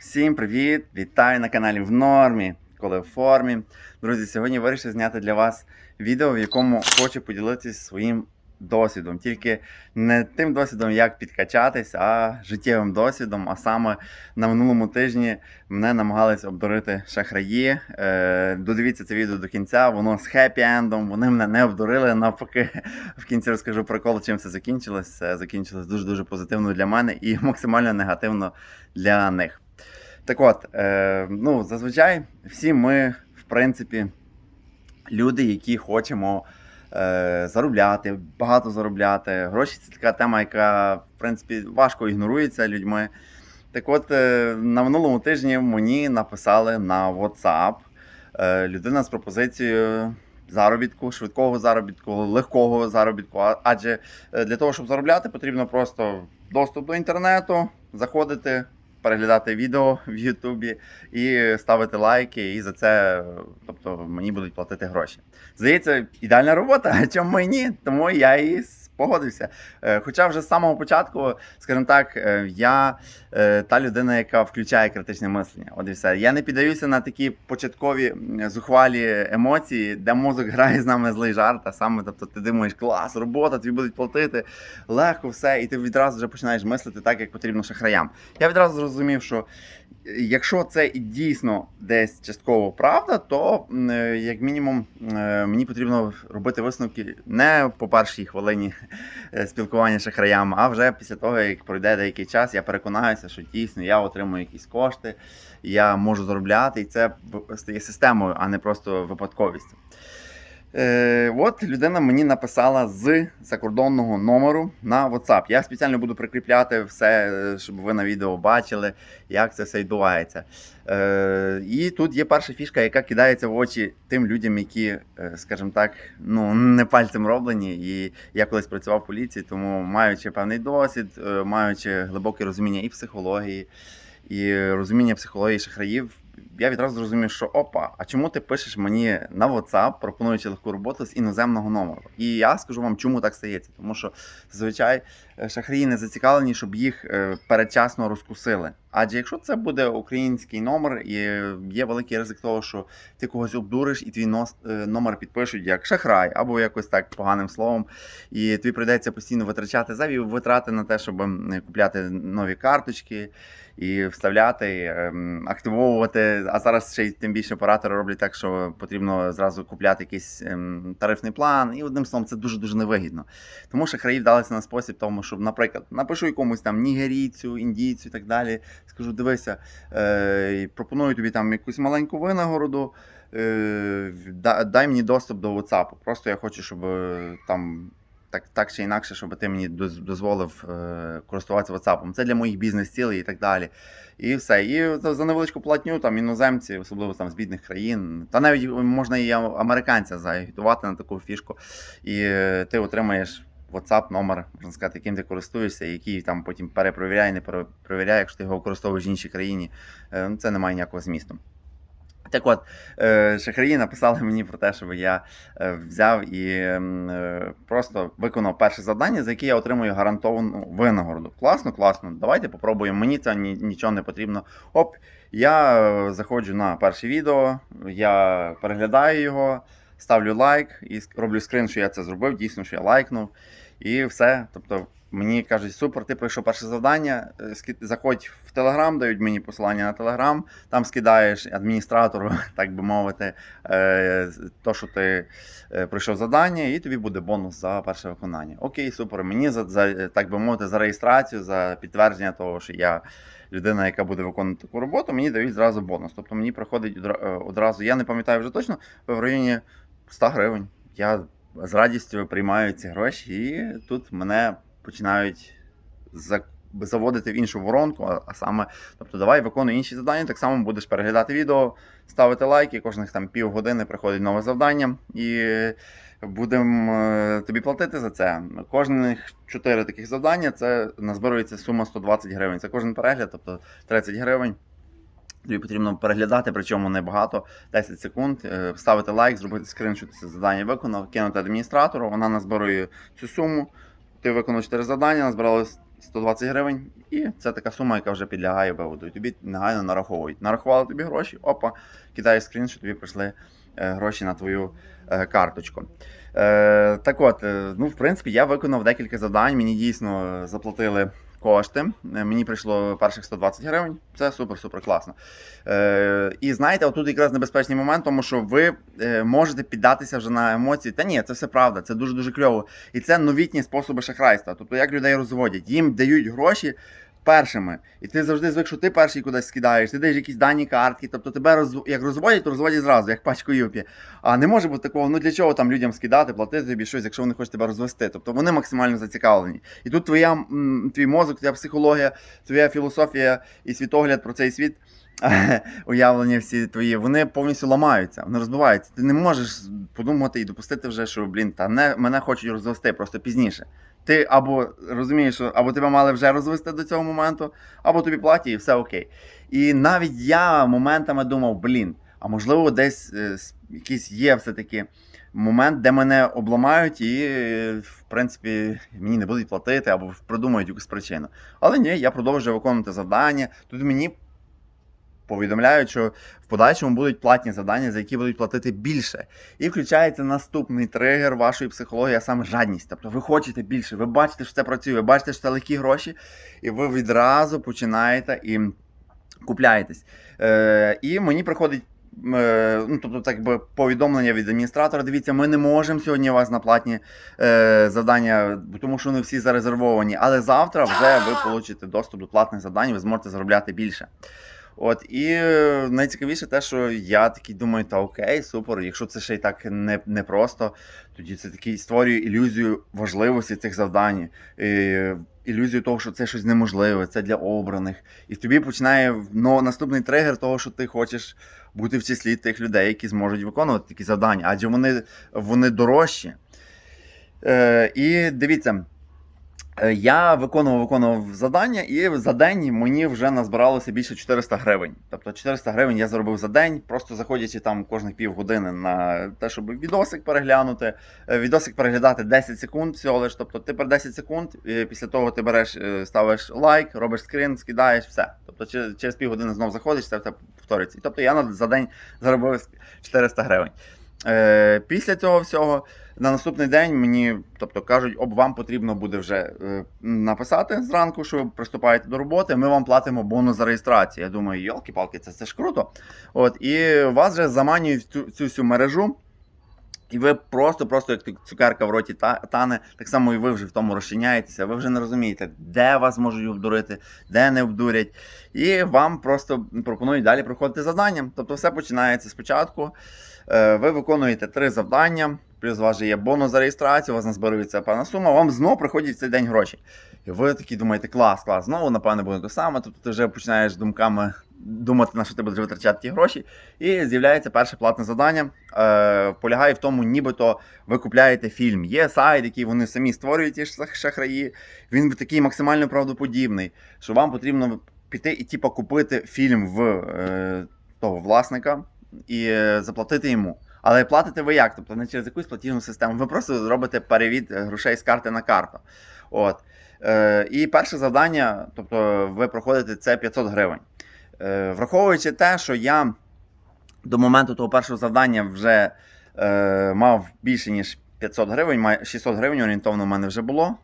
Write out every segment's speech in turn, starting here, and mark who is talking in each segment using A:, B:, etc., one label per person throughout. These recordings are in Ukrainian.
A: Всім привіт! Вітаю на каналі в нормі, коли в формі. Друзі, сьогодні вирішив зняти для вас відео, в якому хочу поділитися своїм досвідом. Тільки не тим досвідом, як підкачатись, а життєвим досвідом. А саме на минулому тижні мене намагались обдурити шахраї. Е, додивіться це відео до кінця, воно з хеппі-ендом. Вони мене не обдурили. Навпаки, в кінці розкажу прикол, чим це закінчилось. Це закінчилось дуже-дуже позитивно для мене і максимально негативно для них. Так от, е, ну, зазвичай всі ми, в принципі, люди, які хочемо е, заробляти, багато заробляти. Гроші це така тема, яка, в принципі, важко ігнорується людьми. Так от, е, на минулому тижні мені написали на WhatsApp е, людина з пропозицією заробітку, швидкого заробітку, легкого заробітку. Адже е, для того, щоб заробляти, потрібно просто доступ до інтернету, заходити, переглядати відео в Ютубі і ставити лайки, і за це, тобто, мені будуть платити гроші. Здається, ідеальна робота, а чому мені? Тому я і погодився. Е, Хоча вже з самого початку, скажімо так, е, я е, та людина, яка включає критичне мислення. От і все. Я не піддаюся на такі початкові зухвалі емоції, де мозок грає з нами злий жарт, а саме, тобто, ти думаєш, клас, робота, тобі будуть платити, легко все, і ти відразу вже починаєш мислити так, як потрібно шахраям. Я відразу зрозумів, що якщо це дійсно десь частково правда, то е, як мінімум е, мені потрібно робити висновки не по першій хвилині е, спілкування з шахраям, а вже після того, як пройде деякий час, я переконаюся, що дійсно я отримую якісь кошти, я можу заробляти, і це стає системою, а не просто випадковістю. Е, от людина мені написала з закордонного номеру на WhatsApp. Я спеціально буду прикріпляти все, е, щоб ви на відео бачили, як це все відбувається. Е, і тут є перша фішка, яка кидається в очі тим людям, які, е, скажімо так, ну не пальцем роблені. І я колись працював в поліції, тому маючи певний досвід, е, маючи глибоке розуміння і психології, і розуміння психології шахраїв, я відразу зрозумів, що опа, а чому ти пишеш мені на WhatsApp, пропонуючи легку роботу з іноземного номеру? І я скажу вам, чому так стається. Тому що зазвичай е, шахраї не зацікавлені, щоб їх е, передчасно розкусили. Адже якщо це буде український номер, і є великий ризик того, що ти когось обдуриш, і твій нос, е, номер підпишуть як шахрай, або якось так поганим словом, і тобі прийдеться постійно витрачати зайві витрати на те, щоб купляти нові карточки і вставляти, ем, активовувати. А зараз ще й тим більше оператори роблять так, що потрібно зразу купляти якийсь ем, тарифний план. І одним словом, це дуже дуже невигідно. Тому шахраї вдалися на спосіб, тому щоб, наприклад, напишу якомусь там нігерійцю, індійцю і так далі. Скажу, дивися, е, пропоную тобі там якусь маленьку винагороду. Е, дай мені доступ до WhatsApp. Просто я хочу, щоб е, там так, так чи інакше, щоб ти мені дозволив е, користуватися WhatsApp. Це для моїх бізнес-цілей і так далі. І все. І за, невеличку платню там іноземці, особливо там з бідних країн, та навіть можна і американця заагітувати на таку фішку, і е, ти отримаєш. WhatsApp номер, можна сказати, яким ти користуєшся, який там потім перепровіряє, не перепровіряє, якщо ти його використовуєш в іншій країні. Е, ну, Це не має ніякого змісту. Так от, е, шахраї написали мені про те, щоб я е, взяв і е, просто виконав перше завдання, за яке я отримую гарантовану винагороду. Класно, класно. Давайте попробуємо. Мені це нічого не потрібно. Оп, я заходжу на перше відео, я переглядаю його, ставлю лайк і роблю скрин, що я це зробив, дійсно, що я лайкнув. І все. Тобто мені кажуть, супер, ти пройшов перше завдання. е, Заходь в Телеграм, дають мені посилання на Телеграм, там скидаєш адміністратору, так би мовити, е, то, що ти е, пройшов завдання, і тобі буде бонус за перше виконання. Окей, супер. Мені за, за так би мовити, за реєстрацію, за підтвердження того, що я. Людина, яка буде виконувати таку роботу, мені дають зразу бонус. Тобто мені приходить одразу, я не пам'ятаю вже точно, в районі 100 гривень. Я з радістю приймаю ці гроші, і тут мене починають за- заводити в іншу воронку, а, саме, тобто, давай виконуй інші завдання, так само будеш переглядати відео, ставити лайки, кожних там півгодини приходить нове завдання, і будемо е, тобі платити за це. Кожних 4 таких завдання це назбирується сума 120 гривень. Це кожен перегляд, тобто 30 гривень. Тобі потрібно переглядати, причому небагато, 10 секунд, е, ставити лайк, зробити скрин, що це завдання виконав, кинути адміністратору, вона назбирує цю суму. Ти виконав 4 завдання, назбирали 120 гривень, і це така сума, яка вже підлягає виводу. І тобі негайно нараховують. Нарахували тобі гроші, опа, кидаєш скрін, що тобі прийшли е, гроші на твою е, карточку. Е, так от, ну, в принципі, я виконав декілька завдань. Мені дійсно заплатили кошти. Е, Мені прийшло перших 120 гривень. Це супер-супер класно. Е, і знаєте, отут якраз небезпечний момент, тому що ви е, можете піддатися вже на емоції. Та ні, це все правда, це дуже дуже кльово. І це новітні способи шахрайства. Тобто, як людей розводять, їм дають гроші. Першими, і ти завжди звик, що ти перший кудись скидаєш, ти даєш якісь дані картки, тобто тебе роз... як розводять, то розводять зразу, як пачку юпі. А не може бути такого, ну для чого там людям скидати, платити тобі щось, якщо вони хочуть тебе розвести. Тобто вони максимально зацікавлені. І тут твоя, твій мозок, твоя психологія, твоя філософія і світогляд про цей світ. Уявлення всі твої, вони повністю ламаються, вони розбиваються. Ти не можеш подумати і допустити вже, що блін, та не, мене хочуть розвести просто пізніше. Ти або розумієш, що або тебе мали вже розвести до цього моменту, або тобі платять і все окей. І навіть я моментами думав, блін, а можливо, десь е, якийсь є все-таки момент, де мене обламають, і, в принципі, мені не будуть платити або придумають якусь причину. Але ні, я продовжую виконувати завдання. Тут мені повідомляють, що в подальшому будуть платні завдання, за які будуть платити більше. І включається наступний тригер вашої психології, а саме жадність. Тобто ви хочете більше, ви бачите, що це працює, ви бачите, що це легкі гроші, і ви відразу починаєте і купляєтесь. Е, і мені приходить. е, Ну, тобто, так би повідомлення від адміністратора. Дивіться, ми не можемо сьогодні у вас на платні е, завдання, тому що вони всі зарезервовані. Але завтра вже ви получите доступ до платних завдань, ви зможете заробляти більше. От і е, найцікавіше те, що я такий думаю, та окей, супер. Якщо це ще й так не, не просто, тоді це такий створює ілюзію важливості цих завдань, е, ілюзію того, що це щось неможливе, це для обраних. І тобі починає ну, наступний тригер того, що ти хочеш бути в числі тих людей, які зможуть виконувати такі завдання, адже вони, вони дорожчі. Е, і дивіться. Е, Я виконував виконував завдання, і за день мені вже назбиралося більше 400 гривень. Тобто 400 гривень я заробив за день, просто заходячи там кожних півгодини на те, щоб відосик переглянути. Е, Відосик переглядати 10 секунд всього лиш. Тобто ти per 10 секунд, і після того ти береш, е, ставиш лайк, робиш скрин, скидаєш, все. Тобто через, півгодини знов заходиш, це все повторюється. І Тобто я за день заробив 400 гривень. Після цього всього на наступний день мені, тобто кажуть, об вам потрібно буде вже е, написати зранку, що ви приступаєте до роботи. Ми вам платимо бонус за реєстрацію. Я думаю, йолки-палки, це, це ж круто. От, і вас вже заманюють цю, цю всю мережу. І ви просто, просто як цукерка в роті тане, так само і ви вже в тому розчиняєтеся. Ви вже не розумієте, де вас можуть обдурити, де не обдурять. І вам просто пропонують далі проходити завдання. Тобто все починається спочатку. Е, Ви виконуєте три завдання, плюс у вас же є бонус за реєстрацію, у вас назбирується певна сума, вам знову приходять в цей день гроші. І ви такі думаєте, клас, клас, знову, напевно, буде те саме. Тобто ти вже починаєш думками думати, на що ти будеш витрачати ті гроші. І з'являється перше платне завдання. Е, полягає в тому, нібито ви купляєте фільм. Є сайт, який вони самі створюють ті шахраї. Він такий максимально правдоподібний, що вам потрібно піти і типу, купити фільм в е, того власника і е, заплатити йому. Але платите ви як? Тобто не через якусь платіжну систему. Ви просто робите перевід е, грошей з карти на карту. От. Е, і перше завдання, тобто ви проходите це 500 гривень. Е, враховуючи те, що я до моменту того першого завдання вже е, мав більше, ніж 500 гривень, 600 гривень орієнтовно в мене вже було.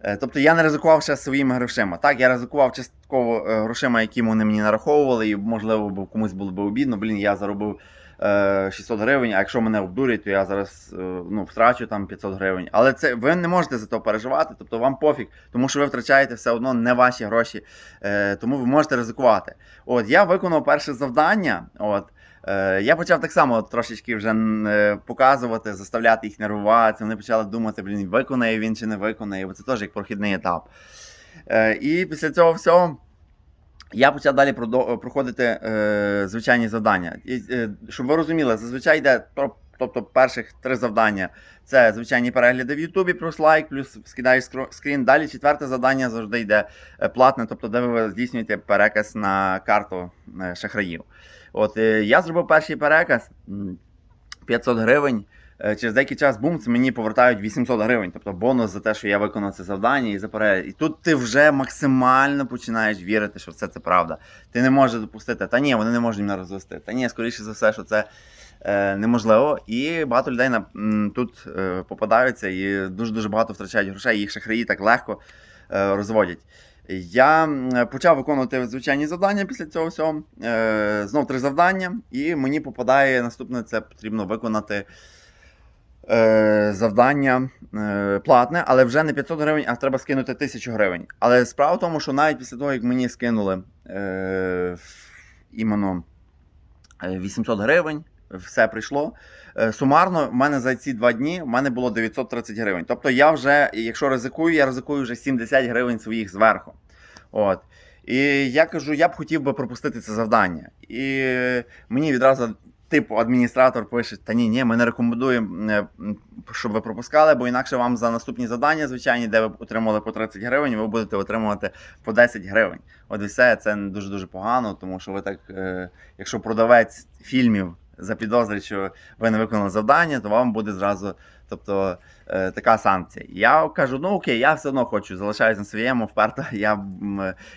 A: Е, Тобто я не ризикував ще своїми грошима. Так, я ризикував частково е, грошима, які вони мені нараховували, і можливо комусь було б обідно. Блін, я заробив 600 гривень, а якщо мене обдурять, то я зараз е, ну, втрачу там 500 гривень. Але це ви не можете за то переживати, тобто вам пофіг, тому що ви втрачаєте все одно не ваші гроші, е, тому ви можете ризикувати. От я виконав перше завдання. От. Е, Я почав так само трошечки вже е, показувати, заставляти їх нервуватися. Вони почали думати, блін, виконає він чи не виконає, бо це теж як прохідний етап. Е, І після цього всього я почав далі проходити е, звичайні завдання. І, е, щоб ви розуміли, зазвичай йде тобто перших три завдання це звичайні перегляди в Ютубі, плюс лайк, плюс скидаєш скрін. Далі четверте завдання завжди йде е, платне, тобто де ви здійснюєте переказ на карту е, шахраїв. От е, я зробив перший переказ 500 гривень. Е, Через деякий час бумц мені повертають 800 гривень, тобто бонус за те, що я виконав це завдання і за. І тут ти вже максимально починаєш вірити, що все це правда. Ти не можеш допустити, та ні, вони не можуть мене розвести. Та ні, скоріше за все, що це е, неможливо. І багато людей на, м, тут е, попадаються і дуже-дуже багато втрачають грошей, їх шахраї так легко е, розводять. Я почав виконувати звичайні завдання після цього всього. Е, знов три завдання, і мені попадає наступне: це потрібно виконати завдання е, платне, але вже не 500 гривень, а треба скинути 1000 гривень. Але справа в тому, що навіть після того, як мені скинули е, іменно е, 800 гривень, все прийшло. Е, Сумарно, в мене за ці два дні в мене було 930 гривень. Тобто я вже, якщо ризикую, я ризикую вже 70 гривень своїх зверху. От. І я кажу, я б хотів би пропустити це завдання. І мені відразу, типу, адміністратор пише: та ні, ні, ми не рекомендуємо, е, щоб ви пропускали, бо інакше вам за наступні завдання, звичайні, де ви отримали по 30 гривень, ви будете отримувати по 10 гривень. От і все, це дуже дуже погано, тому що ви так, е, якщо продавець фільмів запідозрить, що ви не виконали завдання, то вам буде зразу. Тобто е, така санкція. Я кажу, ну окей, я все одно хочу, залишаюсь на своєму, вперто я,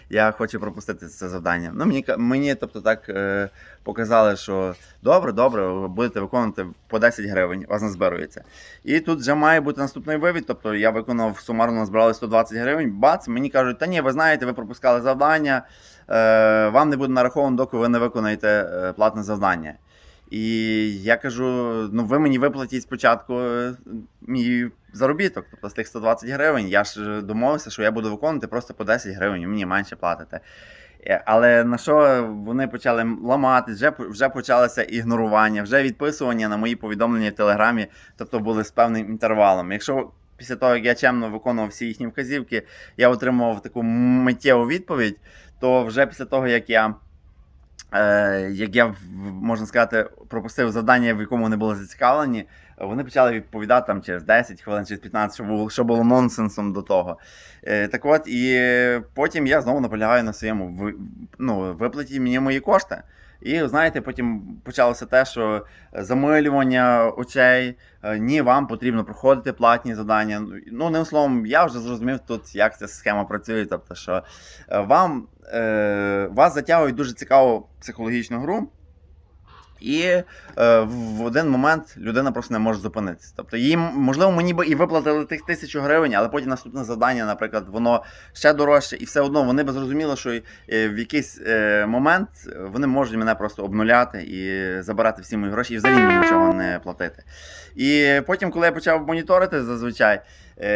A: я хочу пропустити це завдання. Ну, мені, мені тобто, так е, показали, що добре, добре, ви будете виконувати по 10 гривень, вас назбирується. І тут вже має бути наступний вивід. Тобто я виконав сумарно назбирали 120 гривень, бац, мені кажуть, та ні, ви знаєте, ви пропускали завдання, е, вам не буде нараховано, доки ви не виконаєте е, платне завдання. І я кажу: ну ви мені виплатіть спочатку е, мій заробіток, тобто з тих 120 гривень. Я ж домовився, що я буду виконувати просто по 10 гривень, мені менше платите. Але на що вони почали ламатись, вже, вже почалося ігнорування, вже відписування на мої повідомлення в Телеграмі, тобто були з певним інтервалом. Якщо після того, як я чемно виконував всі їхні вказівки, я отримував таку миттєву відповідь, то вже після того, як я як я можна сказати, пропустив завдання, в якому вони були зацікавлені, вони почали відповідати там через 10 хвилин, через 15, що було, що було нонсенсом до того. Е, так от, і потім я знову наполягаю на своєму ну, виплаті мені мої кошти. І знаєте, потім почалося те, що замилювання очей, е, ні, вам потрібно проходити платні завдання. Ну, ним словом, я вже зрозумів тут, як ця схема працює. Тобто, що е, вам е, вас затягують дуже цікаву психологічну гру. І е, в один момент людина просто не може зупинитися. Тобто, їм, можливо, мені би і виплатили тих тисячу гривень, але потім наступне завдання, наприклад, воно ще дорожче, і все одно вони би зрозуміли, що е, в якийсь е, момент вони можуть мене просто обнуляти і забирати всі мої гроші, і взагалі нічого не платити. І потім, коли я почав моніторити зазвичай,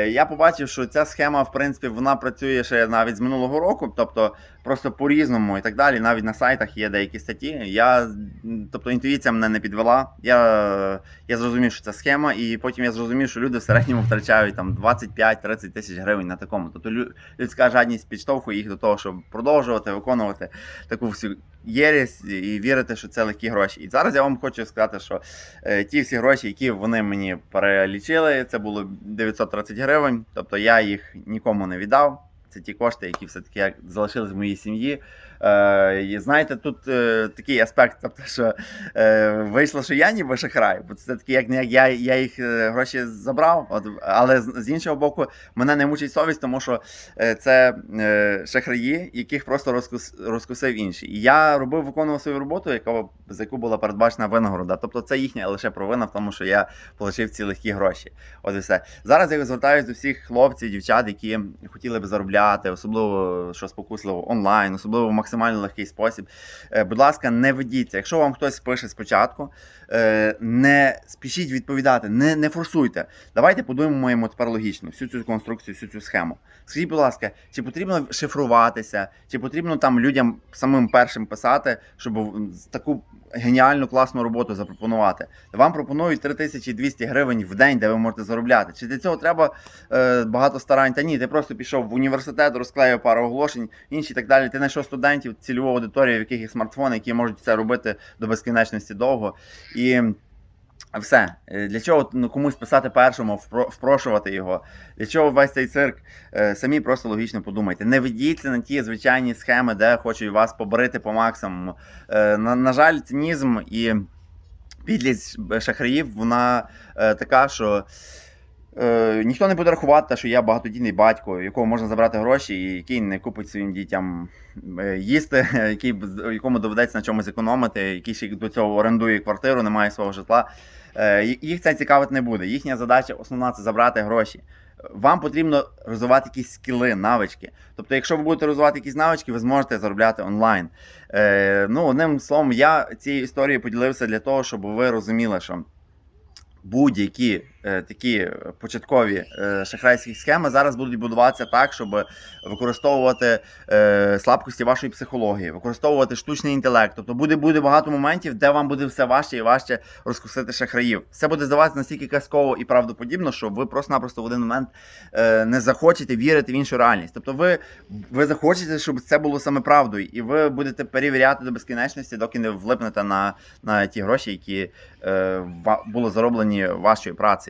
A: я побачив, що ця схема, в принципі, вона працює ще навіть з минулого року, тобто просто по-різному і так далі. Навіть на сайтах є деякі статті. Я, тобто інтуїція мене не підвела. Я, я зрозумів, що це схема, і потім я зрозумів, що люди в середньому втрачають там 25-30 тисяч гривень на такому. Тобто людська жадність підштовхує їх до того, щоб продовжувати виконувати таку всю єресь і вірити, що це легкі гроші. І зараз я вам хочу сказати, що е, ті всі гроші, які вони мені перелічили, це було 930 гривень. Тобто я їх нікому не віддав. Це ті кошти, які все-таки залишились в моїй сім'ї. Е, і знаєте, тут е, такий аспект, тобто, що е, вийшло, що я ніби шахрай, бо це таки, як не я, я їх гроші забрав. От, але з, іншого боку, мене не мучить совість, тому що це шахраї, яких просто розкус, розкусив інший. І я робив, виконував свою роботу, яка, за яку була передбачена винагорода. Тобто це їхня лише провина в тому, що я отримав ці легкі гроші. От і все. Зараз я звертаюся до всіх хлопців, дівчат, які хотіли б заробляти, особливо що спокусливо онлайн, особливо в максимально легкий спосіб. Е, Будь ласка, не ведіться. Якщо вам хтось пише спочатку, е, не спішіть відповідати, не, не форсуйте. Давайте подумаємо тепер логічно всю цю конструкцію, всю цю схему. Скажіть, будь ласка, чи потрібно шифруватися, чи потрібно там людям самим першим писати, щоб таку геніальну класну роботу запропонувати? Вам пропонують 3200 гривень в день, де ви можете заробляти. Чи для цього треба е, багато старань? Та ні, ти просто пішов в університет, розклеїв пару оголошень, інші так далі. Ти знайшов студентів, цільову аудиторію, в яких є смартфони, які можуть це робити до безкінечності довго. І все. Е, Для чого ну, комусь писати першому, впрошувати його? Для чого весь цей цирк? Е, Самі просто логічно подумайте. Не ведіться на ті звичайні схеми, де хочуть вас побрити по максимуму. Е, На, на жаль, цинізм і підлість шахраїв, вона така, що е, ніхто не буде рахувати, що я багатодітний батько, якого можна забрати гроші, і який не купить своїм дітям е, їсти, який, якому доведеться на чомусь економити, який ще до цього орендує квартиру, не має свого житла. Е, їх це цікавить не буде. Їхня задача основна це забрати гроші. Вам потрібно розвивати якісь скіли, навички. Тобто, якщо ви будете розвивати якісь навички, ви зможете заробляти онлайн. Е, ну, одним словом, я цією історією поділився для того, щоб ви розуміли, що будь-які такі початкові е, шахрайські схеми зараз будуть будуватися так, щоб використовувати е, слабкості вашої психології, використовувати штучний інтелект. Тобто буде, буде багато моментів, де вам буде все важче і важче розкусити шахраїв. Все буде здаватися настільки казково і правдоподібно, що ви просто-напросто в один момент е, не захочете вірити в іншу реальність. Тобто, ви, ви захочете, щоб це було саме правдою, і ви будете перевіряти до безкінечності, доки не влипнете на, на ті гроші, які е, були зароблені вашою працею.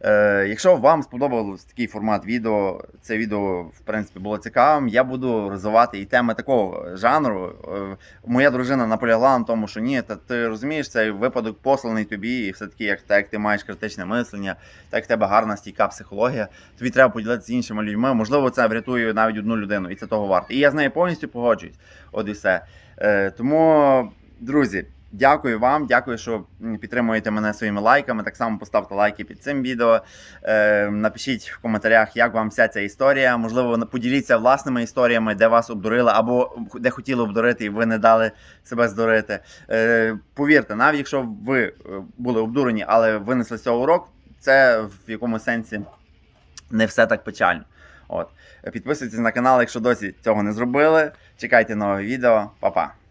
A: Е, якщо вам сподобався такий формат відео, це відео в принципі було цікавим. Я буду розвивати і теми такого жанру. Е, моя дружина наполягла на тому, що ні, та ти розумієш, цей випадок посланий тобі, і все таки, як, так як ти маєш критичне мислення, так як в тебе гарна стійка психологія, тобі треба поділитися з іншими людьми. Можливо, це врятує навіть одну людину, і це того варто. І я з нею повністю погоджуюсь. От і все. Е, тому, друзі. Дякую вам, дякую, що підтримуєте мене своїми лайками. Так само поставте лайки під цим відео. Е, напишіть в коментарях, як вам вся ця історія. Можливо, поділіться власними історіями, де вас обдурили, або де хотіли обдурити, і ви не дали себе здурити. Е, повірте, навіть якщо ви е, були обдурені, але винесли з цього урок, це в якомусь сенсі не все так печально. От. Підписуйтесь на канал, якщо досі цього не зробили. Чекайте нове відео. Па-па.